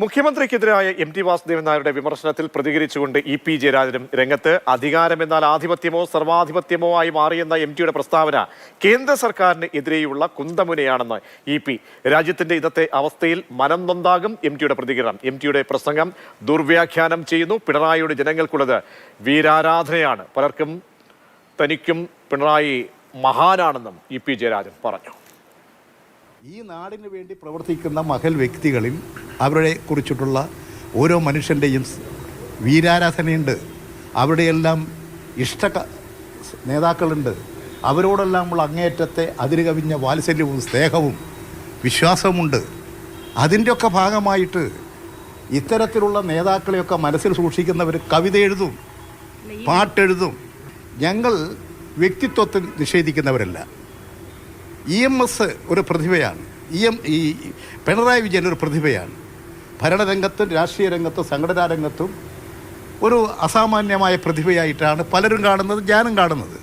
മുഖ്യമന്ത്രിക്കെതിരായ M T Vasudevan നായരുടെ വിമർശനത്തിൽ പ്രതികരിച്ചുകൊണ്ട് E P ജയരാജനും രംഗത്ത് അധികാരമെന്നാൽ ആധിപത്യമോ സർവാധിപത്യമോ ആയി മാറിയെന്ന എം ടിയുടെ പ്രസ്താവന കേന്ദ്ര സർക്കാരിന് എതിരെയുള്ള കുന്തമുനയാണെന്ന് ഇ പി. രാജ്യത്തിന്റെ ഇന്നത്തെ അവസ്ഥയിൽ മനം നൊന്താകും എം ടിയുടെ പ്രതികരണം. എം ടിയുടെ പ്രസംഗം ദുർവ്യാഖ്യാനം ചെയ്യുന്നു. പിണറായിയുടെ ജനങ്ങൾക്കുള്ളത് വീരാരാധനയാണ്. പലർക്കും തനിക്കും പിണറായി മഹാനാണെന്നും ഇ പി ജയരാജൻ പറഞ്ഞു. ഈ നാടിന് വേണ്ടി പ്രവർത്തിക്കുന്ന മഹൽ വ്യക്തികളിൽ അവരെ കുറിച്ചിട്ടുള്ള ഓരോ മനുഷ്യന്റെയും വീരാരാധനയുണ്ട്. അവരുടെയെല്ലാം ഇഷ്ട നേതാക്കളുണ്ട്. അവരോടെല്ലാം ഉള്ള അങ്ങേയറ്റത്തെ അതിര് കവിഞ്ഞ വാത്സല്യവും സ്നേഹവും വിശ്വാസവുമുണ്ട്. അതിന്റെയൊക്കെ ഭാഗമായിട്ട് ഇത്തരത്തിലുള്ള നേതാക്കളെയൊക്കെ മനസ്സിൽ സൂക്ഷിക്കുന്നവർ കവിത എഴുതും പാട്ടെഴുതും. ഞങ്ങൾ വ്യക്തിത്വത്തിൽ നിഷേധിക്കുന്നവരല്ല. ഇ എം എസ് ഒരു പ്രതിഭയാണ്. ഇ എം ഈ പിണറായി വിജയൻ ഒരു പ്രതിഭയാണ്. ഭരണരംഗത്തും രാഷ്ട്രീയ രംഗത്തും സംഘടനാ രംഗത്തും ഒരു അസാമാന്യമായ പ്രതിഭയായിട്ടാണ് പലരും കാണുന്നത് ഞാനും കാണുന്നത്.